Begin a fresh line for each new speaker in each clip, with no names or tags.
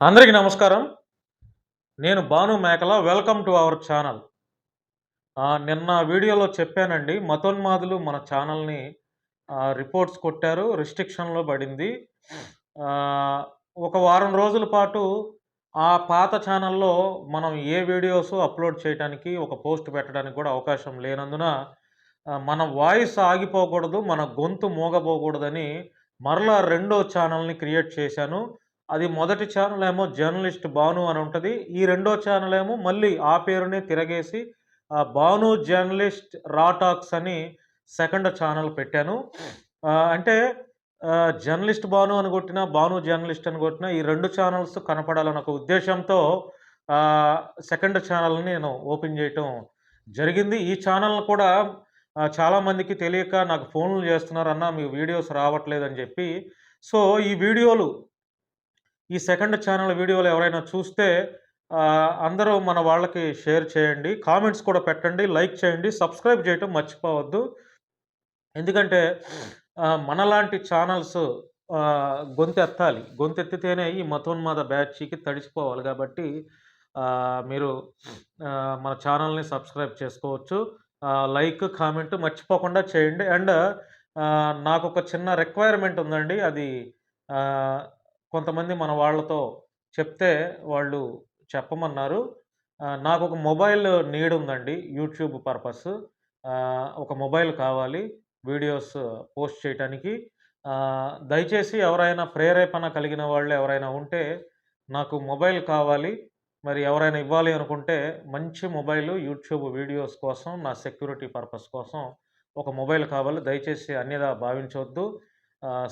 అందరికీ నమస్కారం. నేను Bhanu Mekala. Welcome to our channel. నిన్న వీడియోలో చెప్పానండి మతోన్మాదులు మన ఛానల్ని రిపోర్ట్స్ కొట్టారు రిస్ట్రిక్షన్లో పడింది. ఒక వారం రోజుల పాటు ఆ పాత ఛానల్లో మనం ఏ వీడియోస్ అప్లోడ్ చేయడానికి ఒక పోస్ట్ పెట్టడానికి కూడా అవకాశం లేనందున మన వాయిస్ ఆగిపోకూడదు మన గొంతు మోగపోకూడదని మరలా రెండో ఛానల్ని క్రియేట్ చేశాను. అది మొదటి ఛానల్ ఏమో జర్నలిస్ట్ భాను అని ఉంటుంది. ఈ రెండో ఛానల్ ఏమో మళ్ళీ ఆ పేరునే తిరగేసి బాను భాను జర్నలిస్ట్ రాటాక్స్ అని సెకండ్ ఛానల్ పెట్టాను. అంటే జర్నలిస్ట్ భాను అని కొట్టినా భాను జర్నలిస్ట్ అని కొట్టినా ఈ రెండు ఛానల్స్ కనపడాలన్న ఒక ఉద్దేశంతో సెకండ్ ఛానల్ని నేను ఓపెన్ చేయటం జరిగింది. ఈ ఛానల్ కూడా చాలామందికి తెలియక నాకు ఫోన్లు చేస్తున్నారన్నా మీ వీడియోస్ రావట్లేదని చెప్పి. సో ఈ వీడియోలు ఈ సెకండ్ ఛానల్ వీడియోలు ఎవరైనా చూస్తే అందరూ మన వాళ్ళకి షేర్ చేయండి కామెంట్స్ కూడా పెట్టండి లైక్ చేయండి సబ్స్క్రైబ్ చేయటం మర్చిపోవద్దు. ఎందుకంటే మనలాంటి ఛానల్స్ గొంతెత్తాలి. గొంతెత్తితేనే ఈ మతోన్మాద బ్యాచ్కి తడిసిపోవాలి కాబట్టి మీరు మన ఛానల్ని సబ్స్క్రైబ్ చేసుకోవచ్చు. లైక్ కామెంట్ మర్చిపోకుండా చేయండి. అండ్ నాకు ఒక చిన్న రిక్వైర్మెంట్ ఉందండి. అది కొంతమంది మన వాళ్ళతో చెప్తే వాళ్ళు చెప్పమన్నారు. నాకు ఒక మొబైల్ నీడ్ ఉందండి యూట్యూబ్ పర్పస్. ఒక మొబైల్ కావాలి. వీడియోస్ పోస్ట్ చేయటానికి. దయచేసి ఎవరైనా ప్రేరేపణ కలిగిన వాళ్ళు ఎవరైనా ఉంటే నాకు మొబైల్ కావాలి. మరి ఎవరైనా ఇవ్వాలి అనుకుంటే మంచి మొబైల్ యూట్యూబ్ వీడియోస్ కోసం నా సెక్యూరిటీ పర్పస్ కోసం ఒక మొబైల్ కావాలి. దయచేసి అన్యదా భావించవద్దు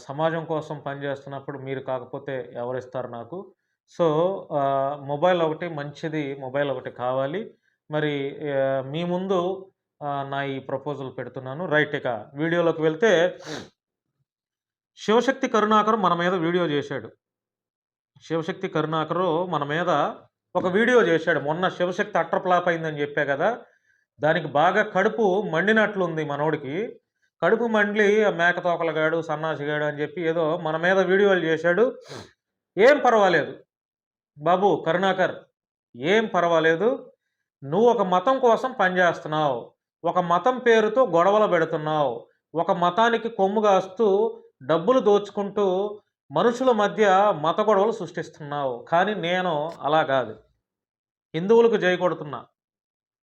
సమాజం కోసం పనిచేస్తున్నప్పుడు మీరు కాకపోతే ఎవరిస్తారు నాకు? సో మొబైల్ ఒకటి మంచిది మొబైల్ ఒకటి కావాలి. మరి మీ ముందు నా ఈ ప్రపోజల్ పెడుతున్నాను. రైట్ ఇక వీడియోలోకి వెళ్తే శివశక్తి కరుణాకర్ మన మీద వీడియో చేశాడు. శివశక్తి కరుణాకరు మన మీద ఒక వీడియో చేశాడు. మొన్న శివశక్తి అట్టర్ ఫ్లాప్ అయిందని చెప్పా కదా దానికి బాగా కడుపు మండినట్లుంది మనోడికి. కడుపు మండి ఆ మేక తోకలగాడు సన్నాసిగాడు అని చెప్పి ఏదో మన మీద వీడియోలు చేశాడు. ఏం పర్వాలేదు. బాబు కరుణాకర్ ఏం పర్వాలేదు. నువ్వు ఒక మతం కోసం పనిచేస్తున్నావు ఒక మతం పేరుతో గొడవలు పెడుతున్నావు. ఒక మతానికి కొమ్ము కాస్తూ డబ్బులు దోచుకుంటూ మనుషుల మధ్య మత గొడవలు సృష్టిస్తున్నావు. కానీ నేను అలా కాదు. హిందువులకు జై కొడుతున్నా.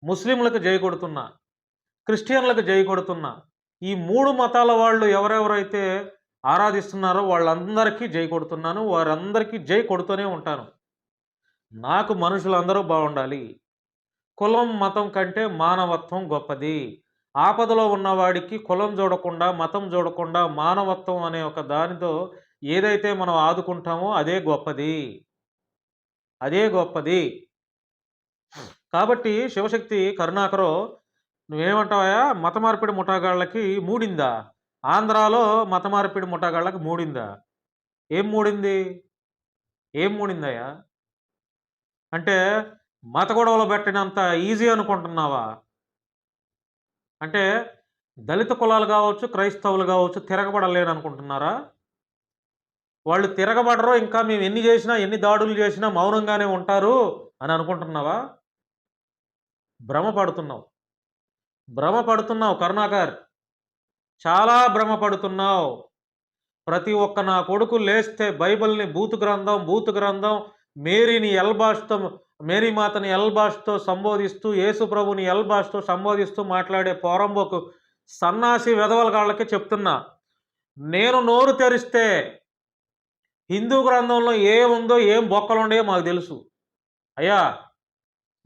ముస్లింలకు జై కొడుతున్నా. క్రిస్టియన్లకు జై కొడుతున్నా. ఈ మూడు మతాల వాళ్ళు ఎవరెవరైతే ఆరాధిస్తున్నారో వాళ్ళందరికీ జై కొడుతున్నాను వారందరికీ జై కొడుతూనే ఉంటాను. నాకు మనుషులందరూ బాగుండాలి. కులం మతం కంటే మానవత్వం గొప్పది. ఆపదలో ఉన్నవాడికి కులం చూడకుండా మతం చూడకుండా మానవత్వం అనే ఒక దానితో ఏదైతే మనం ఆదుకుంటామో అదే గొప్పది. అదే గొప్పది. కాబట్టి శివశక్తి కరుణాకరు నువ్వేమంటావా మత మార్పిడి ముఠాగాళ్ళకి మూడిందా? ఆంధ్రాలో మత మార్పిడి ముఠాగాళ్ళకి మూడిందా? ఏం మూడింది? ఏం మూడిందయ్యా? అంటే మత గొడవలు పెట్టినంత ఈజీ అనుకుంటున్నావా? అంటే దళిత కులాలు కావచ్చు క్రైస్తవులు కావచ్చు తిరగబడలేను అనుకుంటున్నారా? వాళ్ళు తిరగబడరు ఇంకా మేము ఎన్ని చేసినా ఎన్ని దాడులు చేసినా మౌనంగానే ఉంటారు అని అనుకుంటున్నావా? భ్రమపడుతున్నావు భ్రమపడుతున్నావు కరుణాకర్. చాలా భ్రమపడుతున్నావు. ప్రతి ఒక్క నా కొడుకు లేస్తే బైబిల్ని బూతు గ్రంథం బూతు గ్రంథం మేరీని ఎల్బాష్తో మేరీ మాతని ఎల్బాష్తో సంబోధిస్తూ యేసు ప్రభుని ఎల్బాష్తో సంబోధిస్తూ మాట్లాడే పోరంబోకు సన్నాసి వెధవలగాళ్ళకి చెప్తున్నా. నేను నోరు తెరిస్తే హిందూ గ్రంథంలో ఏముందో ఏం బొక్కలు మాకు తెలుసు. అయ్యా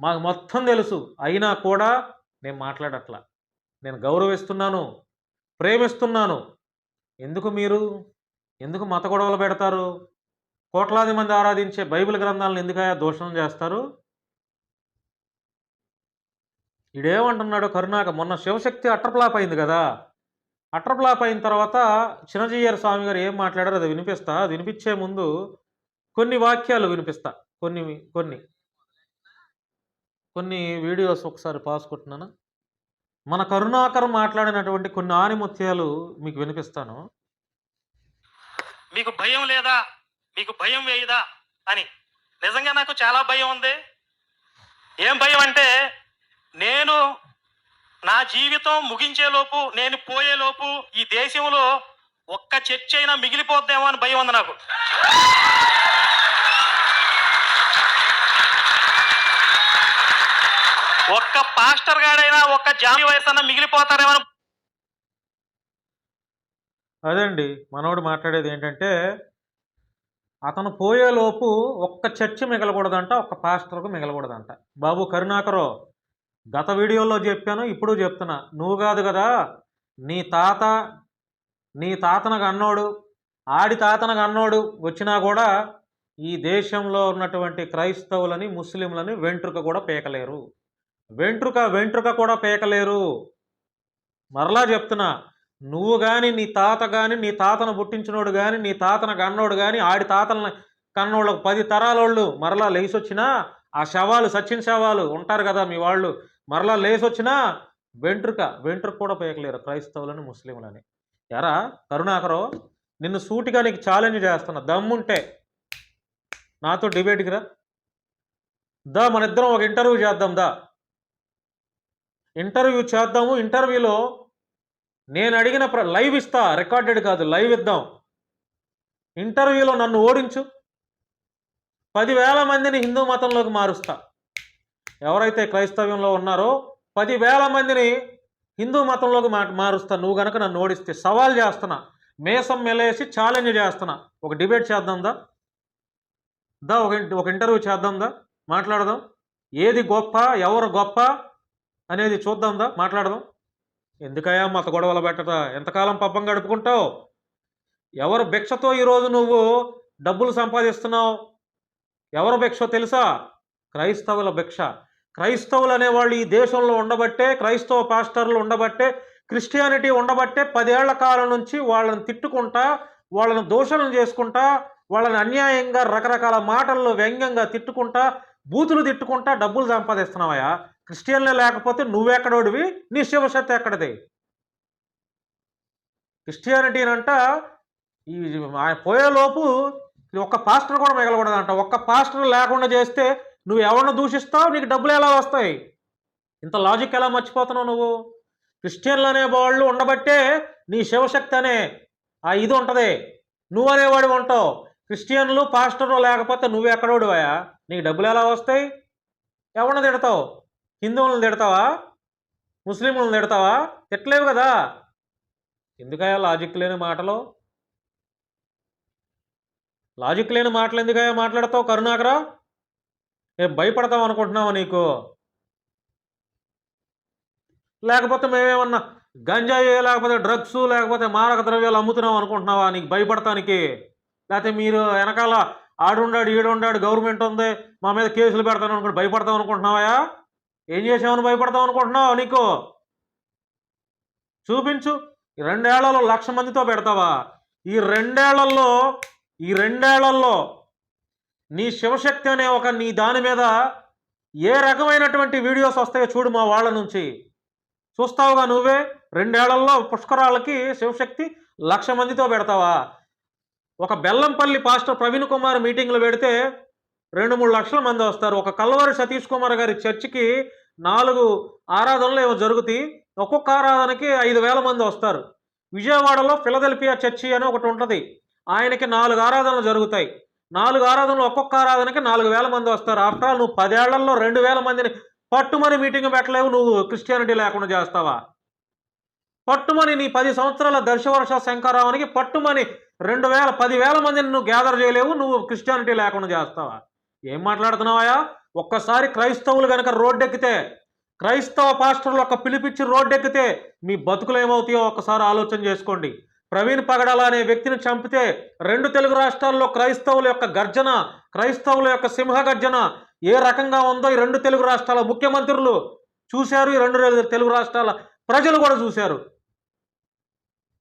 మాకు మొత్తం తెలుసు. అయినా కూడా నేను మాట్లాడట్లా. నేను గౌరవిస్తున్నాను. ప్రేమిస్తున్నాను. ఎందుకు మీరు? ఎందుకు మత గొడవలు పెడతారు? కోట్లాది మంది ఆరాధించే బైబిల్ గ్రంథాలను ఎందుకయా దోషణం చేస్తారు? ఇడేమంటున్నాడు కరుణాక మొన్న శివశక్తి అట్రప్లాప్ అయింది కదా. అట్రప్లాప్ అయిన తర్వాత చిన్నజీయర్ స్వామి గారు ఏం మాట్లాడారు అది వినిపిస్తా. అది వినిపించే ముందు కొన్ని వాక్యాలు వినిపిస్తా. కొన్ని కొన్ని. కొన్ని వీడియోస్ ఒకసారి పాస్ కొట్టినాను? మన కరుణాకర్ మాట్లాడినటువంటి కొన్ని ఆనిముత్యాలు మీకు వినిపిస్తాను.
మీకు భయం లేదా? మీకు భయం వేయదా? అని. నిజంగా నాకు చాలా భయం ఉంది. ఏం భయం అంటే నేను నా జీవితం ముగించేలోపు నేను పోయేలోపు ఈ దేశంలో ఒక్క చర్చ అయినా మిగిలిపోద్దేమో అని భయం ఉంది నాకు. ఒక్క పాస్టర్ గాడైనా ఒక్క జాతి వయసు అన్న మిగిలిపోతారేమో
అదండి మనోడు మాట్లాడేది ఏంటంటే అతను పోయేలోపు ఒక్క చర్చి మిగలకూడదంట ఒక్క పాస్టర్కు మిగలకూడదంట. బాబు కరుణాకరో గత వీడియోలో చెప్పాను ఇప్పుడు చెప్తున్నా. నువ్వు కాదు కదా నీ తాత నీ తాతనకు అన్నోడు ఆడి తాతనకు అన్నోడు వచ్చినా కూడా ఈ దేశంలో ఉన్నటువంటి క్రైస్తవులని ముస్లింలని వెంట్రుక కూడా పీకలేరు. వెంట్రుక వెంట్రుక కూడా పీకలేరు. మరలా చెప్తున్నా నువ్వు కానీ నీ తాత కానీ నీ తాతను పుట్టించినోడు కానీ నీ తాతను కన్నోడు కానీ ఆడి తాతలను కన్నోళ్ళకు పది తరాలోళ్ళు మరలా లేసొచ్చినా ఆ శవాలు సచిన్ శవాలు ఉంటారు కదా మీ వాళ్ళు మరలా లేసొచ్చినా వెంట్రుక వెంట్రుక కూడా పేకలేరు క్రైస్తవులని ముస్లింలని. ఎరా కరుణాకరో నిన్ను సూటిగా నీకు ఛాలెంజ్ చేస్తున్నా దమ్ముంటే. నాతో డిబేట్కి రా. దా మన ఇద్దరం ఒక ఇంటర్వ్యూ చేద్దాం దా. ఇంటర్వ్యూ చేద్దాము ఇంటర్వ్యూలో నేను అడిగిన ప్ర లైవ్ ఇస్తా రికార్డెడ్ కాదు లైవ్ ఇద్దాం. ఇంటర్వ్యూలో నన్ను ఓడించు. పదివేల మందిని హిందూ మతంలోకి మారుస్తా. ఎవరైతే క్రైస్తవ్యంలో ఉన్నారో పదివేల మందిని హిందూ మతంలోకి మా మారుస్తా. నువ్వు గనక నన్ను ఓడిస్తే సవాల్ చేస్తున్నా మేసం మెలేసి ఛాలెంజ్ చేస్తున్నా. ఒక డిబేట్ చేద్దాం దా. దా ఒక ఒక ఇంటర్వ్యూ చేద్దాం దా. మాట్లాడదాం. ఏది గొప్ప ఎవరు గొప్ప అనేది చూద్దాందా? మాట్లాడదాం. ఎందుకయా మత గొడవలు పెట్టట ఎంతకాలం పబ్బం గడుపుకుంటావు? ఎవరు భిక్షతో ఈరోజు నువ్వు డబ్బులు సంపాదిస్తున్నావు? ఎవరు భిక్ష తెలుసా? క్రైస్తవుల భిక్ష. క్రైస్తవులు అనేవాళ్ళు ఈ దేశంలో ఉండబట్టే క్రైస్తవ పాస్టర్లు ఉండబట్టే క్రిస్టియానిటీ ఉండబట్టే పదేళ్ళ కాలం నుంచి వాళ్ళని తిట్టుకుంటా వాళ్ళని దోషణం చేసుకుంటా వాళ్ళని అన్యాయంగా రకరకాల మాటల్లో వ్యంగ్యంగా తిట్టుకుంటా బూతులు తిట్టుకుంటా డబ్బులు సంపాదిస్తున్నావయ్యా. క్రిస్టియన్లే లేకపోతే నువ్వెక్కడోడివి? నీ శివశక్తి ఎక్కడిది? క్రిస్టియానిటీ అంట ఈ ఆయన పోయేలోపు ఒక్క పాస్టర్ కూడా మిగలకూడదంట. ఒక్క పాస్టర్ లేకుండా చేస్తే నువ్వు ఎవరిని దూషిస్తావు? నీకు డబ్బులు ఎలా వస్తాయి? ఇంత లాజిక్ ఎలా మర్చిపోతున్నావు నువ్వు? క్రిస్టియన్లు అనే వాళ్ళు ఉండబట్టే నీ శివశక్తి అనే ఆ ఇది ఉంటుంది. నువ్వు అనేవాడు ఉంటావు. క్రిస్టియన్లు పాస్టర్లు లేకపోతే నువ్వు ఎక్కడోడివయా నీకు డబ్బులు ఎలా వస్తాయి? ఎవరిని తిడతావు? హిందువులను తిడతావా? ముస్లింలను తిడతావా? తిట్టలేవు కదా? ఎందుకయా లాజిక్ లేని మాటలు? లాజిక్ లేని మాటలు ఎందుకయా మాట్లాడతావు కరుణాకరా? ఏ భయపడతావు అనుకుంటున్నావా నీకు? లేకపోతే మేమేమన్నా గంజాయి లేకపోతే డ్రగ్స్ లేకపోతే మారక ద్రవ్యాలు అమ్ముతున్నాం అనుకుంటున్నావా నీకు భయపడటానికి? లేకపోతే మీరు వెనకాల ఆడుండాడు ఈడుండాడు గవర్నమెంట్ ఉంది మా మీద కేసులు పెడతాను అనుకుంటు భయపడతాం అనుకుంటున్నావా? ఏం చేసామని భయపడతాం అనుకుంటున్నావు నీకు? చూపించు. ఈ రెండేళ్ళలో లక్ష మందితో పెడతావా? ఈ రెండేళ్ళలో ఈ రెండేళ్ళలో నీ శివశక్తి అనే ఒక నీ దాని మీద ఏ రకమైనటువంటి వీడియోస్ వస్తాయో చూడు మా వాళ్ళ నుంచి. చూస్తావుగా నువ్వే? రెండేళ్ళలో పుష్కరాలకి శివశక్తి లక్ష మందితో పెడతావా? ఒక బెల్లంపల్లి పాస్టర్ ప్రవీణ్ కుమార్ మీటింగ్లు పెడితే రెండు మూడు లక్షల మంది వస్తారు. ఒక కల్వరి సతీష్ కుమార్ గారి చర్చికి నాలుగు ఆరాధనలు ఏమో జరుగుతాయి. ఒక్కొక్క ఆరాధనకి ఐదు వేల మంది వస్తారు. విజయవాడలో ఫిలదెల్ఫియా చర్చి అని ఒకటి ఉంటుంది. ఆయనకి నాలుగు ఆరాధనలు జరుగుతాయి. నాలుగు ఆరాధనలు ఒక్కొక్క ఆరాధనకి నాలుగు వేల మంది వస్తారు. ఆఫ్టర్ ఆల్ నువ్వు పదేళ్ళలో రెండు వేల మందిని పట్టుమని మీటింగ్ పెట్టలేవు. నువ్వు క్రిస్టియానిటీ లేకుండా చేస్తావా? పట్టుమని నీ పది సంవత్సరాల దర్శవర్ష శంకరావునికి పట్టుమని రెండు వేల పదివేల మందిని నువ్వు గ్యాదర్ చేయలేవు. నువ్వు క్రిస్టియానిటీ లేకుండా చేస్తావా? ఏం మాట్లాడుతున్నావా ఒక్కసారి క్రైస్తవులు కనుక రోడ్డెక్కితే క్రైస్తవ పాస్టర్లు ఒక పిలిపిచ్చి రోడ్డెక్కితే మీ బతుకులు ఏమవుతాయో ఒక్కసారి ఆలోచన చేసుకోండి. ప్రవీణ్ పగడాల అనే వ్యక్తిని చంపితే రెండు తెలుగు రాష్ట్రాల్లో క్రైస్తవుల యొక్క గర్జన క్రైస్తవుల యొక్క సింహ గర్జన ఏ రకంగా ఉందో ఈ రెండు తెలుగు రాష్ట్రాల ముఖ్యమంత్రులు చూశారు ఈ రెండు తెలుగు రాష్ట్రాల ప్రజలు కూడా చూశారు.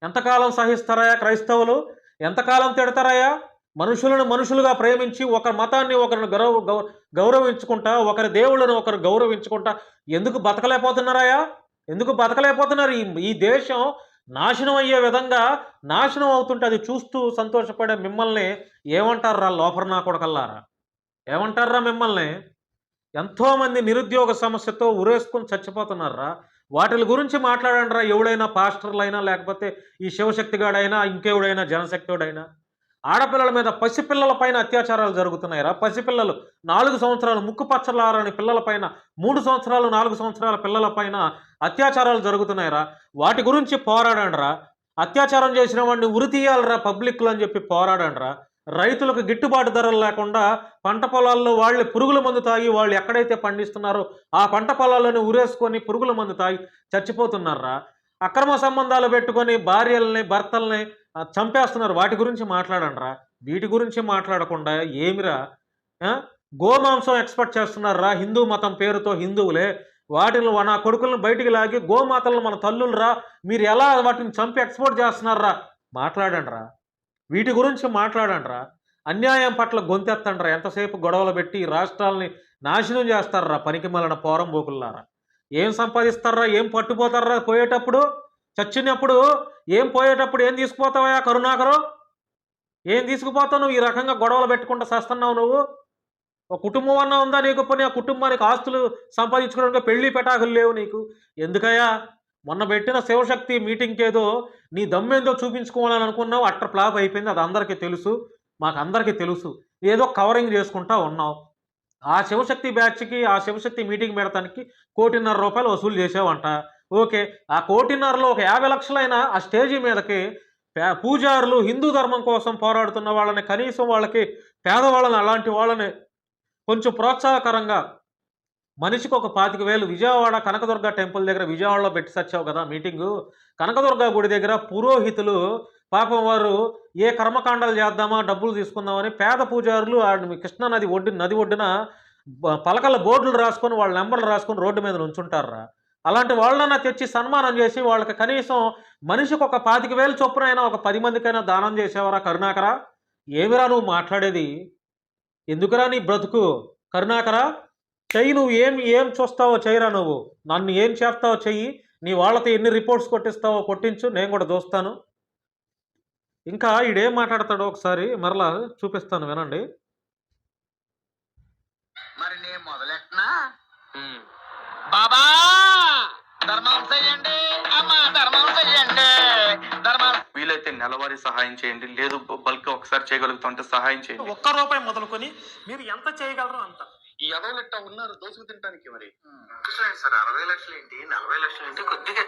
ఎంతకాలం సహిస్తారాయా క్రైస్తవులు? ఎంతకాలం తిడతారయ్యా? మనుషులను మనుషులుగా ప్రేమించి ఒక మతాన్ని ఒకరిని గౌరవ గౌ- గౌరవించుకుంటా ఒకరి దేవుళ్ళను ఒకరు గౌరవించుకుంటా ఎందుకు బతకలేకపోతున్నారాయా? ఎందుకు బతకలేకపోతున్నారు? ఈ ఈ దేశం నాశనం అయ్యే విధంగా నాశనం అవుతుంటే అది చూస్తూ సంతోషపడే మిమ్మల్ని ఏమంటారా రా లోపల నా కొడకల్లారా? ఏమంటారా మిమ్మల్ని? ఎంతోమంది నిరుద్యోగ సమస్యతో ఉరేసుకొని చచ్చిపోతున్నారా వాటి గురించి మాట్లాడండిరా ఎవడైనా పాస్టర్లైనా లేకపోతే ఈ శివశక్తిగాడైనా ఇంకెవడైనా జనశక్తివాడైనా ఆడపిల్లల మీద పసిపిల్లల పైన అత్యాచారాలు జరుగుతున్నాయిరా. పసిపిల్లలు నాలుగు సంవత్సరాలు ముక్కు పచ్చలారని పిల్లల మూడు సంవత్సరాలు నాలుగు సంవత్సరాల పిల్లల పైన అత్యాచారాలు జరుగుతున్నాయిరా. వాటి గురించి పోరాడండిరా. అత్యాచారం చేసిన వాడిని ఉరి తీయాలరా పబ్లిక్లో అని చెప్పి పోరాడండిరా. రైతులకు గిట్టుబాటు ధరలు లేకుండా పంట పొలాల్లో వాళ్ళు పురుగుల మందు తాగి వాళ్ళు ఎక్కడైతే పండిస్తున్నారో ఆ పంట పొలాల్లోనే ఉరేసుకొని పురుగుల మందు తాగి చచ్చిపోతున్నారా. అక్రమ సంబంధాలు పెట్టుకొని భార్యల్ని భర్తల్ని చంపేస్తున్నారు. వాటి గురించి మాట్లాడండిరా. వీటి గురించి మాట్లాడకుండా ఏమిరా? గోమాంసం ఎక్స్పెక్ట్ చేస్తున్నారా హిందూ మతం పేరుతో హిందువులే. వాటిని నా కొడుకులను బయటికి లాగి గోమాతలను మన తల్లులరా మీరు ఎలా వాటిని చంపి ఎక్స్పోర్ట్ చేస్తున్నారా మాట్లాడండిరా. వీటి గురించి మాట్లాడండిరా. అన్యాయం పట్ల గొంతెత్తండిరా. ఎంతసేపు గొడవలు పెట్టి రాష్ట్రాలని నాశనం చేస్తారా పనికి మలన పోరం పోకుల్లారా ఏం సంపాదిస్తారా? ఏం పట్టుపోతారా పోయేటప్పుడు? చచ్చినప్పుడు ఏం పోయేటప్పుడు? ఏం తీసుకుపోతావా కరుణాకరు? ఏం తీసుకుపోతావు నువ్వు? ఈ రకంగా గొడవలు పెట్టుకుంటూ చేస్తున్నావు నువ్వు? ఒక కుటుంబం అన్నా ఉందా నీకు? పోనీ ఆ కుటుంబానికి ఆస్తులు సంపాదించుకోవడానికి పెళ్ళి పెటాకులు లేవు నీకు? ఎందుకయ్యా? మొన్న పెట్టిన శివశక్తి మీటింగ్కి ఏదో నీ దమ్మేందో చూపించుకోవాలని అనుకున్నావు. అట్ట ఫ్లాప్ అయిపోయింది. అది అందరికీ తెలుసు. మాకు అందరికీ తెలుసు. ఏదో కవరింగ్ చేసుకుంటా ఉన్నావు. ఆ శివశక్తి బ్యాచ్కి ఆ శివశక్తి మీటింగ్ పెడతానికి కోటిన్నర రూపాయలు వసూలు చేసావంట ఓకే ఆ కోటిన్నరలో ఒక యాభై లక్షలైన ఆ స్టేజీ మీదకి పూజారులు హిందూ ధర్మం కోసం పోరాడుతున్న వాళ్ళని కనీసం వాళ్ళకి పేదవాళ్ళని అలాంటి వాళ్ళని కొంచెం ప్రోత్సాహకరంగా మనిషికి ఒక పాతిక వేలు విజయవాడ కనకదుర్గ టెంపుల్ దగ్గర విజయవాడలో పెట్టి సచ్చావు కదా మీటింగు. కనకదుర్గ గుడి దగ్గర పురోహితులు పాపం వారు ఏ కర్మకాండాలు చేద్దామా డబ్బులు తీసుకుందామని పేద పూజారులు ఆ కృష్ణా నది ఒడ్డు నది ఒడ్డున పలకల బోర్డులు రాసుకొని వాళ్ళ నెంబర్లు రాసుకొని రోడ్డు మీద ఉంచుంటారా అలాంటి వాళ్ళన్నా తెచ్చి సన్మానం చేసి వాళ్ళకి కనీసం మనిషికి ఒక పాతిక వేలు చొప్పున అయినా ఒక పది మందికైనా దానం చేసేవారా కరుణాకరా? ఏమిరా నువ్వు మాట్లాడేది? ఎందుకురా నీ బ్రతుకు? కరుణాకరా చెయ్యి నువ్వు ఏం ఏం చూస్తావో చెయ్యరా నువ్వు. నన్ను ఏం చేస్తావో చెయ్యి. నీ వాళ్ళతో ఎన్ని రిపోర్ట్స్ కొట్టిస్తావో కొట్టించు. నేను కూడా చూస్తాను. ఇంకా ఈడేం మాట్లాడతాడో ఒకసారి మరలా చూపిస్తాను వినండి.
మరి నేను మొదలెట్టనా? బాబా! ధర్మం చెయ్యండి. అమ్మ ధర్మం చెయ్యండి. ధర్మం
వీలైతే నెలవారీ సహాయం చేయండి లేదు బల్క్ ఒకసారి చేయగలుగుతుంటే సహాయం చేయండి.
ఒక్క రూపాయి మొదలుకొని మీరు ఎంత చేయగలరో అంత.
ఈ ఎదవలెట్ట ఉన్నారు దోసుకు తినడానికి మరి.
సార్ అరవై లక్షలు ఏంటి నలభై లక్షలు ఏంటి కొద్దిగా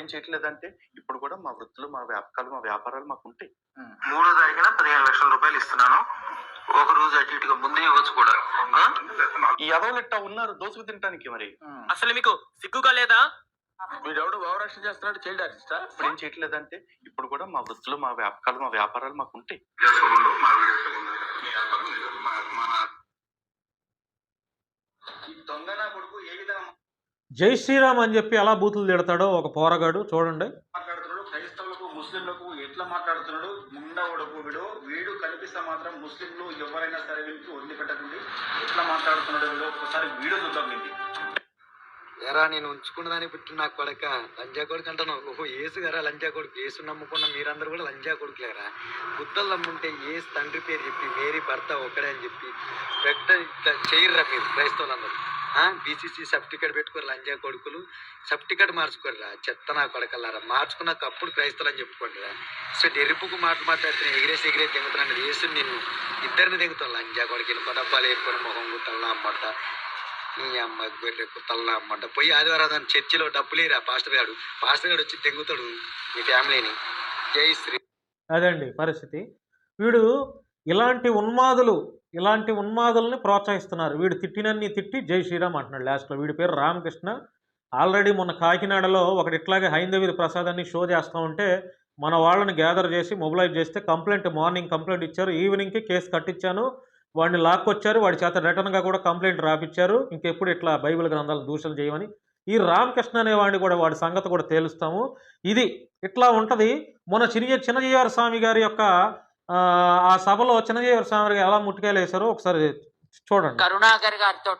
ఏం చేయట్లేదంటే ఇప్పుడు కూడా మా వృత్తులు మా వ్యాపకాలు మా వ్యాపారాలు మాకు ఉంటాయి.
మూడో తారీఖున పదిహేను లక్షల రూపాయలు ఇస్తున్నాను. ఒక రోజు అటు ఇటుగా ముందే ఇవ్వచ్చు కూడా.
ఎదవలెట్ట ఉన్నారు దోసుకు తినడానికి మరి.
అసలు మీకు సిగ్గుగా లేదా?
వీడెవడు భావరక్షణ చేస్తున్నాడు చైల్డ్ ఆర్టిస్టా
ఇప్పుడు ఏం చేయట్లేదంటే ఇప్పుడు కూడా మా వృత్తులు మా వ్యాపకాలు మా వ్యాపారాలు మాకు ఉంటాయి.
దొంగ నా కొడుకు ఏ విధంగా
జై శ్రీరామ్ అని చెప్పి ఎలా బూతులు తిడతాడో ఒక పోరగాడు చూడండి.
మాట్లాడుతున్నాడు. క్రైస్తవులకు ముస్లింలకు ఎట్లా మాట్లాడుతున్నాడు? ముండా ఉడకు వీడు. వీడు కనిపిస్తే మాత్రం ముస్లింలు ఎవరైనా సరే వీనికి వదిలిపెట్టకండి ఎట్లా మాట్లాడుతున్నాడు వీడు? ఒకసారి వీడియో చూద్దాం
ఎరా నేను ఉంచుకున్నదాన్ని పుట్టిన నా కొడక. లంజా కొడుకు అంటాను ఓహో ఏసు గారా? లంజా కొడుకు. ఏసు నమ్ముకున్న మీరందరూ కూడా లంజా కొడుకులేరా? బుద్ధలు నమ్ముంటే ఏసు తండ్రి పేరు చెప్పి మేరీ భర్త ఒకడే అని చెప్పి పెట్ట ఇట్లా చేయర్రా మీరు క్రైస్తవులందరూ. బీసీసీ సర్టిఫికేట్ పెట్టుకోరు లంజా కొడుకులు. సర్టిఫికేట్ మార్చుకోర్రా చెత్త నా కొడకల్లారా. మార్చుకున్నాక అప్పుడు క్రైస్తవులు అని చెప్పుకోండి రా సో ఎరుపుకు మాట మాట్లాడుతున్నా ఎగిరేసి ఎగిరేసి దిగుతున్నాను ఏసు నిన్ను ఇద్దరిని దిగుతాను లంజా కొడుకుని కొడబ్బాలు వేసుకొని మొహం గుట్టలు అమ్మట. నీ అమ్మ గొర్రె కుత్తల్లా అమ్మంట. పోయి ఆదివారం చర్చిలో చర్చిలో డబ్బులేరా పాస్టర్ గారు. పాస్టర్ గారు వచ్చి తెంగుతాడు మీ ఫ్యామిలీని. జై శ్రీ
అదండి పరిస్థితి. వీడు ఇలాంటి ఉన్మాదులు ఇలాంటి ఉన్మాదుల్ని ప్రోత్సహిస్తున్నారు. వీడు తిట్టినన్ని తిట్టి జై శ్రీరామ్ అంటున్నాడు లాస్ట్లో. వీడి పేరు రామకృష్ణ. ఆల్రెడీ మొన్న కాకినాడలో ఒకటి ఇట్లాగే హైందవి ప్రసాద్ అని షో చేస్తూ ఉంటే మన వాళ్ళని గ్యాదర్ చేసి మొబిలైజ్ చేస్తే కంప్లైంట్ మార్నింగ్ కంప్లైంట్ ఇచ్చారు. ఈవినింగ్కి కేసు కట్టించాను. వాడిని లాక్కొచ్చారు. వాడి చేత రిటర్న్గా కూడా కంప్లైంట్ రాపిచ్చారు. ఇంకెప్పుడు ఇట్లా బైబిల్ గ్రంథాలు దూషణ చేయమని. ఈ రామకృష్ణ అనేవాడిని కూడా వాడి సంగతి కూడా తేలుస్తాము. ఇది ఇట్లా ఉంటుంది. మొన్న చిన్న చిన్నజీవార స్వామి గారి యొక్క ఆ, సభలో చిన్నజీవార స్వామి ఎలా ముట్టుకాయలు వేశారో ఒకసారి చూడండి.
కరుణాకర్ గారితో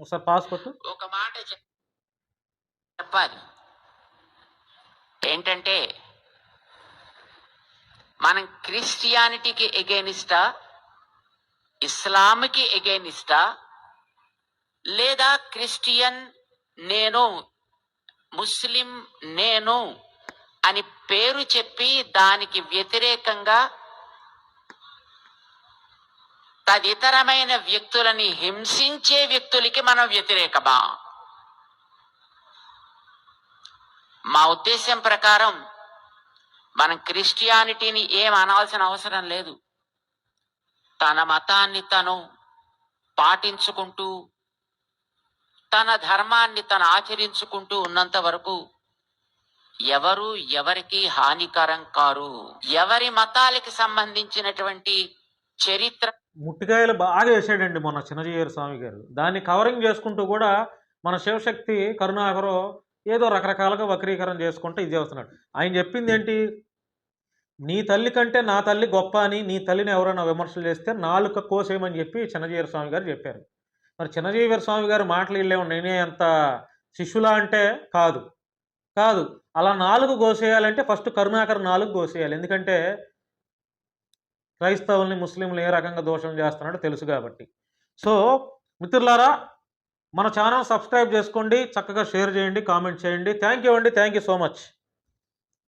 ఒకసారి పాస్పోర్ట్
ఒక మాట చెప్- చెప్పాలి. ఏంటంటే మనం క్రిస్టియానిటీకి ఎగేనిస్టా ఇస్లాంకి ఎగేనిస్టా లేదా క్రిస్టియన్ నేను ముస్లిం నేను అని పేరు చెప్పి దానికి వ్యతిరేకంగా తదితరమైన వ్యక్తులని హింసించే వ్యక్తులకి మనం వ్యతిరేకమా? మా ఉద్దేశం ప్రకారం మనం క్రిస్టియానిటీని ఏం అనాల్సిన అవసరం లేదు. తన మతాన్ని తను పాటించుకుంటూ తన ధర్మాన్ని తను ఆచరించుకుంటూ ఉన్నంత వరకు ఎవరు ఎవరికి హానికరం కారు? ఎవరి మతాలకి సంబంధించినటువంటి చరిత్ర?
ముట్టికాయలు బాగా వేసాడండి మొన్న చిన్నజీయర్ స్వామి గారు. దాన్ని కవరింగ్ చేసుకుంటూ కూడా మన శివశక్తి కరుణాకరు ఏదో రకరకాలుగా వక్రీకరణ చేసుకుంటూ ఇది చేస్తున్నాడు. ఆయన చెప్పింది ఏంటి? నీ తల్లి కంటే నా తల్లి గొప్ప అని నీ తల్లిని ఎవరైనా విమర్శలు చేస్తే నాలుక కోసేయమని చెప్పి చిన్నజీవర స్వామి గారు చెప్పారు. మరి చిన్నజీవర స్వామి గారు మాటలు ఇల్లేమో నేనే అంత శిష్యులా అంటే కాదు. కాదు. అలా నాలుగు గోసేయాలంటే ఫస్ట్ కరుణాకర్ నాలుగు గోసేయాలి. ఎందుకంటే క్రైస్తవుల్ని ముస్లింలు ఏ రకంగా దోషం చేస్తున్నాడో తెలుసు కాబట్టి. సో మిత్రులారా మన ఛానల్ సబ్స్క్రైబ్ చేసుకోండి చక్కగా షేర్ చేయండి కామెంట్ చేయండి. థ్యాంక్ యూ అండి. Thank you so much.